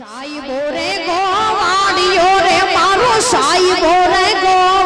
Sai બોરે go વાડિયો રે મારો Sai બોરે go